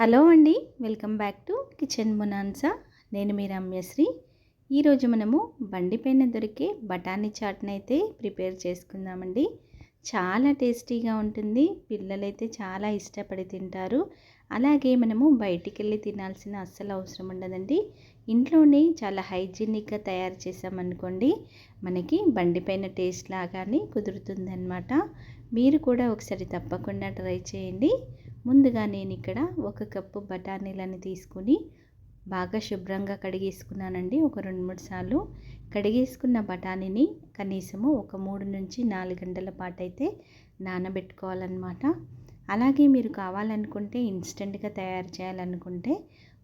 Hello అండి welcome back to kitchen మునాన్సా. నేను మీ రమ్యశ్రీ. ఈరోజు మనము బండిపైన దొరికే బఠానీ చాట్ని అయితే ప్రిపేర్ చేసుకుందామండి. చాలా టేస్టీగా ఉంటుంది పిల్లలైతే చాలా ఇష్టపడి తింటారు. అలాగే మనము బయటికి వెళ్ళి తినాల్సిన అస్సలు అవసరం ఉండదండి. ఇంట్లోనే చాలా హైజీనిక్గా తయారు చేసామనుకోండి మనకి బండిపైన టేస్ట్ లాగానే కుదురుతుందన్నమాట. మీరు కూడా ఒకసారి తప్పకుండా ట్రై చేయండి. ముందుగా నేను ఇక్కడ ఒక కప్పు బఠానీలని తీసుకుని బాగా శుభ్రంగా కడిగేసుకున్నానండి. ఒక రెండు మూడు సార్లు కడిగేసుకున్న బఠానీని కనీసము ఒక మూడు నుంచి నాలుగు గంటల పాటు అయితే నానబెట్టుకోవాలన్నమాట. అలాగే మీరు కావాలనుకుంటే ఇన్స్టెంట్గా తయారు చేయాలనుకుంటే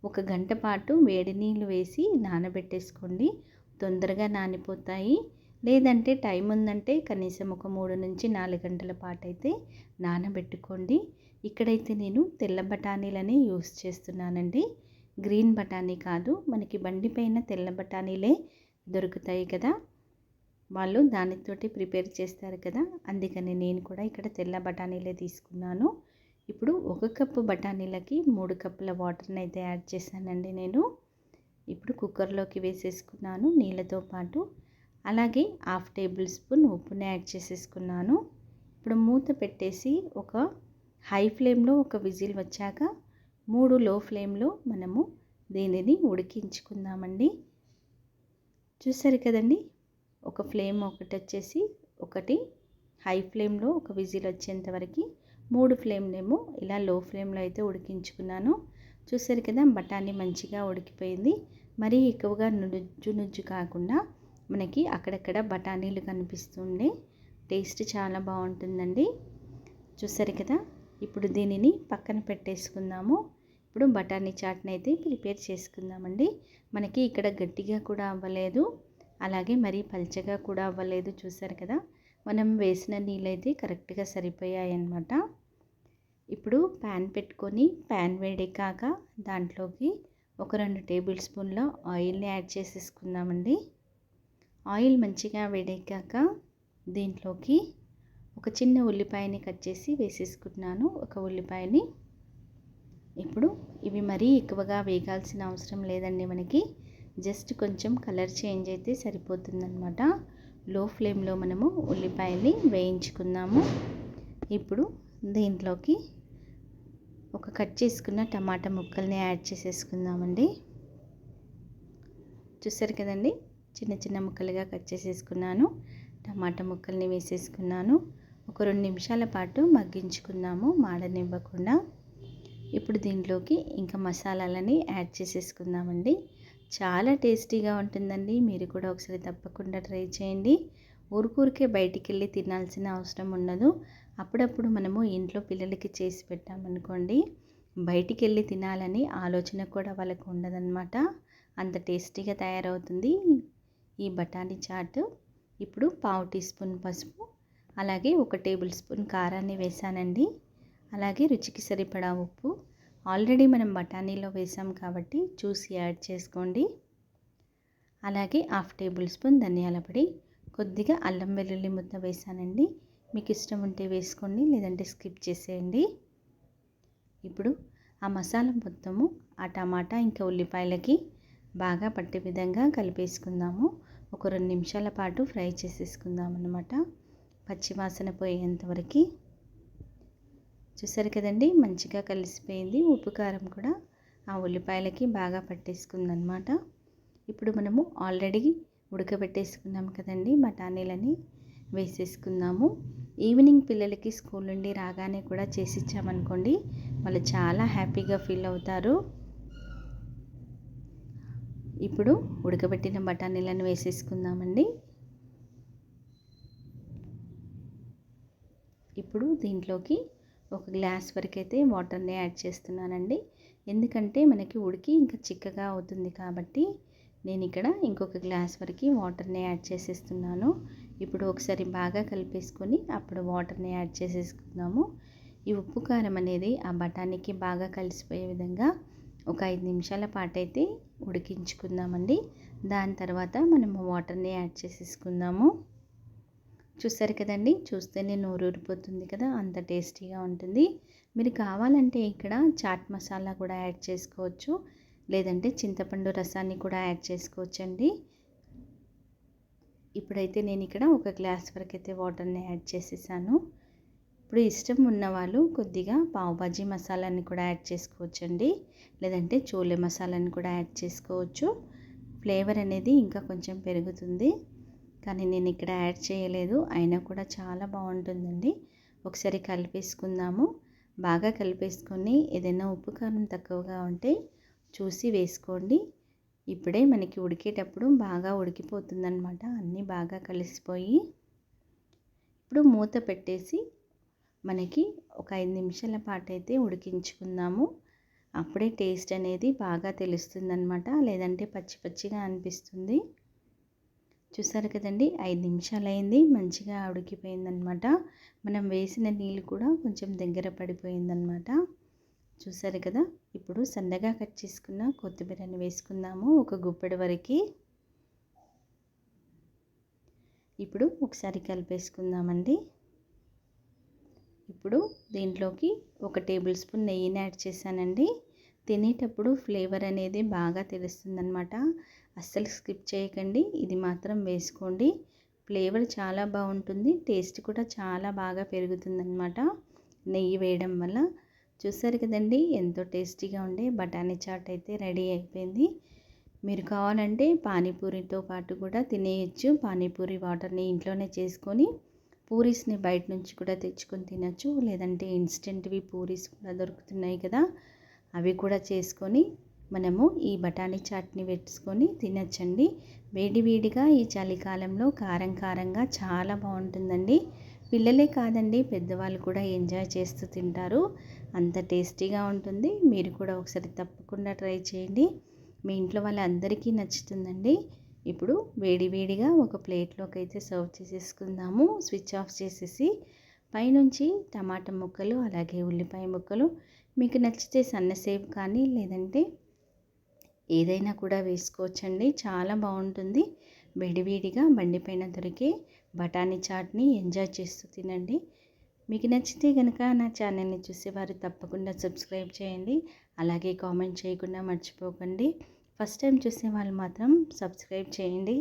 ఒక గంట పాటు వేడి నీళ్ళు వేసి నానబెట్టేసుకోండి. తొందరగా నానిపోతాయి. లేదంటే టైం ఉందంటే కనీసం ఒక మూడు నుంచి నాలుగు గంటల పాటు అయితే నానబెట్టుకోండి. ఇక్కడైతే నేను తెల్ల బఠానీలని యూస్ చేస్తున్నానండి. గ్రీన్ బఠానీ కాదు మనకి బండిపైన తెల్ల బఠానీలే దొరుకుతాయి కదా. వాళ్ళు దానితోటి ప్రిపేర్ చేస్తారు కదా. అందుకని నేను కూడా ఇక్కడ తెల్ల బఠానీలే తీసుకున్నాను. ఇప్పుడు ఒక కప్పు బఠానీలకి మూడు కప్పుల వాటర్ని అయితే యాడ్ చేశానండి నేను. ఇప్పుడు కుక్కర్లోకి వేసేసుకున్నాను. నీళ్ళతో పాటు అలాగే హాఫ్ టేబుల్ స్పూన్ ఉప్పుని యాడ్ చేసేసుకున్నాను. ఇప్పుడు మూత పెట్టేసి ఒక హై ఫ్లేమ్లో ఒక విజిల్ వచ్చాక మూడు లో ఫ్లేమ్లో మనము దీనిని ఉడికించుకుందామండి. చూసారు కదండి? ఒక ఫ్లేమ్ ఒకటి వచ్చేసి ఒకటి హై ఫ్లేమ్లో ఒక విజిల్ వచ్చేంతవరకు మూడు ఫ్లేమ్లేమో ఇలా లో ఫ్లేమ్లో అయితే ఉడికించుకున్నాను. చూసారు కదా? బఠానీ మంచిగా ఉడికిపోయింది. మరీ ఎక్కువగా నుజ్జు నుజ్జు కాకుండా మనకి అక్కడక్కడ బఠానీలు కనిపిస్తుండే. టేస్ట్ చాలా బాగుంటుందండి. చూసారు కదా? ఇప్పుడు దీనిని పక్కన పెట్టేసుకుందాము. ఇప్పుడు బఠానీ చాట్ని అయితే ప్రిపేర్ చేసుకుందామండి. మనకి ఇక్కడ గట్టిగా కూడా అవ్వలేదు. అలాగే మరీ పల్చగా కూడా అవ్వలేదు. చూసారు కదా? మనం వేసిన నీళ్ళైతే కరెక్ట్గా సరిపోయాయి అన్నమాట ఇప్పుడు ప్యాన్ పెట్టుకొని ప్యాన్ వేడెక్కాక దాంట్లోకి ఒక రెండు టేబుల్ స్పూన్ల ఆయిల్ని యాడ్ చేసేసుకుందామండి. ఆయిల్ మంచిగా వేడెక్కాక దీంట్లోకి ఒక చిన్న ఉల్లిపాయని కట్ చేసి వేసేసుకుంటున్నాను. ఒక ఉల్లిపాయని ఇప్పుడు ఇవి మరీ ఎక్కువగా వేగాల్సిన అవసరం లేదండి మనకి. జస్ట్ కొంచెం కలర్ చేంజ్ అయితే సరిపోతుందనమాట లో ఫ్లేమ్లో మనము ఉల్లిపాయని వేయించుకుందాము. ఇప్పుడు దీంట్లోకి ఒక కట్ చేసుకున్న టమాటా ముక్కల్ని యాడ్ చేసేసుకుందామండి. చూసారు కదండి? చిన్న చిన్న ముక్కలుగా కట్ చేసేసుకున్నాను. టమాటా ముక్కల్ని వేసేసుకున్నాను. ఒక రెండు నిమిషాల పాటు మగ్గించుకున్నాము మాడనివ్వకుండా. ఇప్పుడు దీంట్లోకి ఇంకా మసాలాలని యాడ్ చేసేసుకుందామండి. చాలా టేస్టీగా ఉంటుందండి. మీరు కూడా ఒకసారి తప్పకుండా ట్రై చేయండి. ఊరికూరికే బయటికి వెళ్ళి తినాల్సిన అవసరం ఉండదు. అప్పుడప్పుడు మనము ఇంట్లో పిల్లలకి చేసి పెట్టామనుకోండి బయటికి వెళ్ళి తినాలని ఆలోచన కూడా వాళ్ళకు ఉండదన్నమాట. అంత టేస్టీగా తయారవుతుంది. ఈ బఠానీ చాట్ ఇప్పుడు పావు టీ స్పూన్ పసుపు అలాగే ఒక టేబుల్ స్పూన్ కారాన్ని వేసానండి. అలాగే రుచికి సరిపడా ఉప్పు. ఆల్రెడీ మనం బఠానీలో వేసాం కాబట్టి చూసి యాడ్ చేసుకోండి. అలాగే హాఫ్ టేబుల్ స్పూన్ ధనియాల పొడి. కొద్దిగా అల్లం వెల్లుల్లి ముద్ద వేసానండి. మీకు ఇష్టం ఉంటే వేసుకోండి లేదంటే స్కిప్ చేసేయండి. ఇప్పుడు ఆ మసాలా మొత్తము ఆ టమాటా ఇంకా ఉల్లిపాయలకి బాగా పట్టే విధంగా కలిపేసుకుందాము. ఒక రెండు నిమిషాల పాటు ఫ్రై చేసేసుకుందాం అనమాట పచ్చివాసన పోయేంతవరకు చూసారు కదండి మంచిగా కలిసిపోయింది. ఉప్పు కారం కూడా ఆ ఉల్లిపాయలకి బాగా పట్టేసుకుందనమాట ఇప్పుడు మనము ఆల్రెడీ ఉడకబెట్టేసుకున్నాం కదండి బఠానీలని వేసేసుకుందాము. ఈవినింగ్ పిల్లలకి స్కూల్ నుండి రాగానే కూడా చేసి ఇచ్చామనుకోండి వాళ్ళు చాలా హ్యాపీగా ఫీల్ అవుతారు. ఇప్పుడు ఉడకబెట్టిన బఠానీలను వేసేసుకుందామండి. ఇప్పుడు దీంట్లోకి ఒక గ్లాస్ వరకు అయితే వాటర్ని యాడ్ చేస్తున్నానండి. ఎందుకంటే మనకి ఉడికి ఇంకా చిక్కగా అవుతుంది కాబట్టి నేను ఇక్కడ ఇంకొక గ్లాస్ వరకు వాటర్ని యాడ్ చేసేస్తున్నాను. ఇప్పుడు ఒకసారి బాగా కలిపేసుకొని అప్పుడు వాటర్ని యాడ్ చేసేసుకుందాము. ఈ ఉప్పు కారం అనేది ఆ బఠానీకి బాగా కలిసిపోయే విధంగా ఒక ఐదు నిమిషాల పాటు అయితే ఉడికించుకుందామండి. దాని తర్వాత మనము వాటర్ని యాడ్ చేసేసుకుందాము. చూసారు కదండి? చూస్తేనే నోరు ఊరిపోతుంది కదా అంత టేస్టీగా ఉంటుంది. మీరు కావాలంటే ఇక్కడ చాట్ మసాలా కూడా యాడ్ చేసుకోవచ్చు. లేదంటే చింతపండు రసాన్ని కూడా యాడ్ చేసుకోవచ్చండి. ఇప్పుడైతే నేను ఇక్కడ ఒక గ్లాస్ వరకు అయితే వాటర్ని యాడ్ చేసేసాను. ఇప్పుడు ఇష్టం ఉన్నవాళ్ళు కొద్దిగా పావుబాజీ మసాలాని కూడా యాడ్ చేసుకోవచ్చండి. లేదంటే చోలే మసాలాని కూడా యాడ్ చేసుకోవచ్చు. ఫ్లేవర్ అనేది ఇంకా కొంచెం పెరుగుతుంది. కానీ నేను ఇక్కడ యాడ్ చేయలేదు. అయినా కూడా చాలా బాగుంటుందండి. ఒకసారి కలిపేసుకుందాము. బాగా కలిపేసుకొని ఏదైనా ఉప్పు కారం తక్కువగా ఉంటే చూసి వేసుకోండి. ఇప్పుడే మనకి ఉడికేటప్పుడు బాగా ఉడికిపోతుందనమాట అన్నీ బాగా కలిసిపోయి. ఇప్పుడు మూత పెట్టేసి మనకి ఒక ఐదు నిమిషాల పాటు అయితే ఉడికించుకుందాము. అప్పుడే టేస్ట్ అనేది బాగా తెలుస్తుందనమాట లేదంటే పచ్చి పచ్చిగా అనిపిస్తుంది. చూసారు కదండి ఐదు నిమిషాలు అయింది మంచిగా ఉడికిపోయిందనమాట మనం వేసిన నీళ్ళు కూడా కొంచెం దగ్గర పడిపోయిందనమాట చూసారు కదా ఇప్పుడు సన్నగా కట్ చేసుకున్న కొత్తిమీరని వేసుకుందాము ఒక గుప్పెడు వరకు. ఇప్పుడు ఒకసారి కలిపేసుకుందామండి. ఇప్పుడు దీంట్లోకి ఒక టేబుల్ స్పూన్ నెయ్యిని యాడ్ చేశానండి. తినేటప్పుడు ఫ్లేవర్ అనేది బాగా తెలుస్తుందనమాట అస్సలు స్కిప్ చేయకండి ఇది మాత్రం వేసుకోండి. ఫ్లేవర్ చాలా బాగుంటుంది టేస్ట్ కూడా చాలా బాగా పెరుగుతుందన్నమాట నెయ్యి వేయడం వల్ల. చూసారు కదండి ఎంతో టేస్టీగా ఉండే బఠానీ చాట్ అయితే రెడీ అయిపోయింది. మీరు కావాలంటే పానీపూరితో పాటు కూడా తినేయచ్చు. పానీపూరి వాటర్ని ఇంట్లోనే చేసుకొని పూరీస్ని బయట నుంచి కూడా తెచ్చుకొని తినచ్చు. లేదంటే ఇన్స్టెంట్వి పూరీస్ కూడా దొరుకుతున్నాయి కదా అవి కూడా చేసుకొని మనము ఈ బఠానీ చాట్ని పెట్టుకొని తినచ్చండి. వేడి వేడిగా ఈ చలికాలంలో కారం కారంగా చాలా బాగుంటుందండి. పిల్లలే కాదండి పెద్దవాళ్ళు కూడా ఎంజాయ్ చేస్తూ తింటారు. అంత టేస్టీగా ఉంటుంది. మీరు కూడా ఒకసారి తప్పకుండా ట్రై చేయండి. మీ ఇంట్లో వాళ్ళందరికీ నచ్చుతుందండి. ఇప్పుడు వేడి వేడిగా ఒక ప్లేట్లోకి అయితే సర్వ్ చేసేసుకుందాము. స్విచ్ ఆఫ్ చేసేసి పైనుంచి టమాటా ముక్కలు అలాగే ఉల్లిపాయ ముక్కలు మీకు నచ్చితే సన్నసేపు కానీ లేదంటే ఏదైనా కూడా వేసుకోవచ్చండి. చాలా బాగుంటుంది. వేడివేడిగా బండిపైన దొరికే బఠానీ చాట్ని ఎంజాయ్ చేస్తూ తినండి. మీకు నచ్చితే కనుక నా ఛానల్ని చూసేవారు తప్పకుండా సబ్స్క్రైబ్ చేయండి. అలాగే కామెంట్ చేయకుండా మర్చిపోకండి. ఫస్ట్ టైం చూసే వాళ్ళు మాత్రం సబ్స్క్రైబ్ చేయండి.